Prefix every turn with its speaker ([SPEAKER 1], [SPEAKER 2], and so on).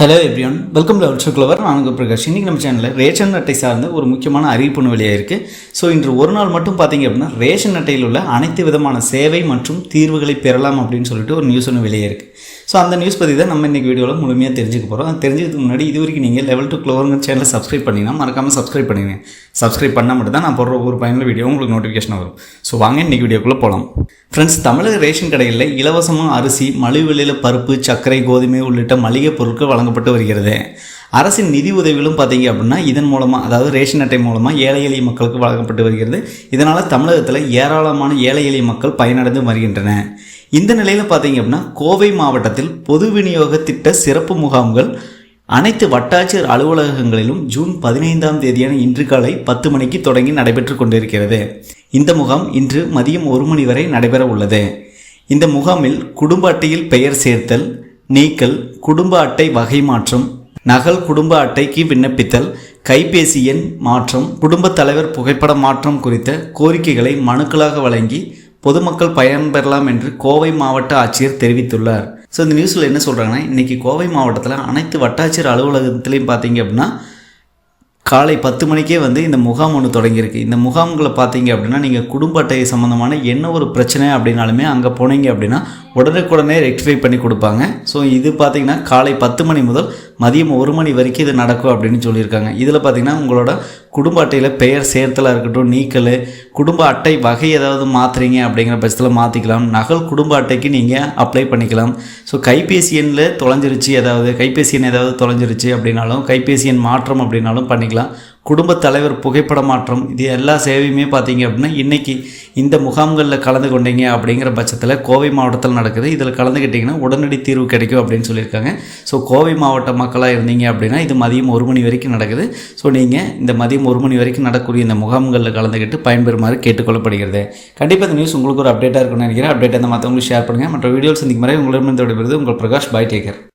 [SPEAKER 1] Hello everyone welcome to our clever நான் உங்கள் பிரகாஷ். இன்றைக்கி நம்ம சேனலில் ரேஷன் அட்டை சார்ந்த ஒரு முக்கியமான அறிவிப்பு வெளியாக இருக்குது ஸோ இன்று ஒரு நாள் மட்டும் பார்த்தீங்க அப்படின்னா ரேஷன் அட்டையில் உள்ள அனைத்து விதமான சேவை மற்றும் தீர்வுகளை பெறலாம் அப்படின்னு சொல்லிட்டு ஒரு நியூஸ் ஒன்று வெளியே இருக்குது ஸோ அந்த நியூஸ் பற்றி தான் நம்ம இன்றைக்கி வீடியோவில் முழுமையாக தெரிஞ்சுக்க போகிறோம் அது தெரிஞ்சதுக்கு முன்னாடி இது வரைக்கும் நீங்கள் லெவல் டூ க்ளோவருங்கிற சேனலை சப்ஸ்கிரைப் பண்ணிங்கன்னா மறக்காமல் சப்ஸ்கிரைப் பண்ணிடுங்க சப்ஸ்கிரைப் பண்ணால் மட்டும் தான் நான் போடுற ஒரு பயனுள்ள வீடியோ உங்களுக்கு நோட்டிஃபிகேஷன் வரும். ஸோ வாங்க இன்றைக்கி வீடியோக்குள்ளே போகலாம் ஃப்ரெண்ட்ஸ் தமிழக ரேஷன் கடைகளில் இலவசமாக அரிசி மலிவு விலையில் பருப்பு சர்க்கரை கோதுமை உள்ளிட்ட மளிகை பொருட்கள் வழங்கப்பட்டு வருகிறது. அரசின் நிதி உதவிகளும் பார்த்தீங்க அப்படின்னா இதன் மூலமாக அதாவது ரேஷன் அட்டை மூலமாக ஏழை எளிய மக்களுக்கு வழங்கப்பட்டு வருகிறது. இதனால் தமிழகத்தில் ஏராளமான ஏழை எளிய மக்கள் பயனடைந்து வருகின்றன. இந்த நிலையில் பார்த்தீங்க அப்படின்னா கோவை மாவட்டத்தில் பொது விநியோக திட்ட சிறப்பு முகாம்கள் அனைத்து வட்டாட்சியர் அலுவலகங்களிலும் ஜூன் பதினைந்தாம் தேதியான இன்று காலை பத்து மணிக்கு தொடங்கி நடைபெற்று கொண்டிருக்கிறது. இந்த முகாம் இன்று மதியம் ஒரு மணி வரை நடைபெற உள்ளது. இந்த முகாமில் குடும்ப அட்டையில் பெயர் சேர்த்தல் நீக்கல் குடும்ப அட்டை வகை மாற்றம் நகல் குடும்ப அட்டைக்கு விண்ணப்பித்தல் கைபேசி எண் மாற்றம் குடும்பத் தலைவர் புகைப்பட மாற்றம் குறித்த கோரிக்கைகளை மனுக்களாக வழங்கி பொதுமக்கள் பயன்பெறலாம் என்று கோவை மாவட்ட ஆட்சியர் தெரிவித்துள்ளார். ஸோ இந்த நியூஸில் என்ன சொல்கிறாங்கன்னா இன்றைக்கி கோவை மாவட்டத்தில் அனைத்து வட்டாட்சியர் அலுவலகத்துலேயும் பார்த்தீங்க அப்படின்னா காலை பத்து மணிக்கே வந்து இந்த முகாம் ஒன்று தொடங்கியிருக்கு. இந்த முகாம்களை பார்த்தீங்க அப்படின்னா நீங்கள் குடும்ப அட்டை சம்மந்தமான என்ன ஒரு பிரச்சனை அப்படின்னாலுமே அங்கே போனீங்க அப்படின்னா உடனுக்குடனே ரெக்டிஃபை பண்ணி கொடுப்பாங்க. ஸோ இது பார்த்தீங்கன்னா காலை பத்து மணி முதல் மதியம் ஒரு மணி வரைக்கும் இது நடக்கும் அப்படின்னு சொல்லியிருக்காங்க. இதில் பார்த்தீங்கன்னா உங்களோட குடும்ப அட்டையில் பெயர் சேர்த்தலாக இருக்கட்டும் நீக்கல் குடும்ப அட்டை வகை ஏதாவது மாற்றுறீங்க அப்படிங்கிற பட்சத்தில் மாற்றிக்கலாம் நகல் குடும்ப அட்டைக்கு நீங்கள் அப்ளை பண்ணிக்கலாம். ஸோ கைபேசி எண்ணில் தொலைஞ்சிருச்சு ஏதாவது கைபேசி எண் ஏதாவது தொலைஞ்சிருச்சு அப்படின்னாலும் கைபேசி எண் மாற்றம் அப்படின்னாலும் பண்ணிக்கலாம். குடும்பத் தலைவர் புகைப்பட மாற்றம் இது எல்லா சேவையுமே பார்த்தீங்க அப்படின்னா இன்றைக்கி இந்த முகாம்களில் கலந்து கொண்டீங்க அப்படிங்கிற பட்சத்தில் கோவை மாவட்டத்தில் நடக்குது. இதில் கலந்துக்கிட்டிங்கன்னா உடனடி தீர்வு கிடைக்கும் அப்படின்னு சொல்லியிருக்காங்க. ஸோ கோவை மாவட்ட மக்களாக இருந்தீங்க அப்படின்னா இது மதியம் ஒரு மணி வரைக்கும் நடக்குது. ஸோ நீங்கள் இந்த மதியம் ஒரு மணி வரைக்கும் நடக்கக்கூடிய இந்த முகாம்களில் கலந்துக்கிட்டு பயன்பெறுமாறு கேட்டுக்கொள்ளப்படுகிறது. கண்டிப்பாக இந்த நியூஸ் உங்களுக்கு ஒரு அப்டேட்டாக இருக்கும்னு நினைக்கிறேன். அப்டேட் அந்த மற்றவங்களுக்கு ஷேர் பண்ணுங்கள் மற்ற வீடியோஸ் இந்த முறை உங்களிடமிருந்து விடைபெறுது உங்கள் பிரகாஷ் பாய் டேக்கர்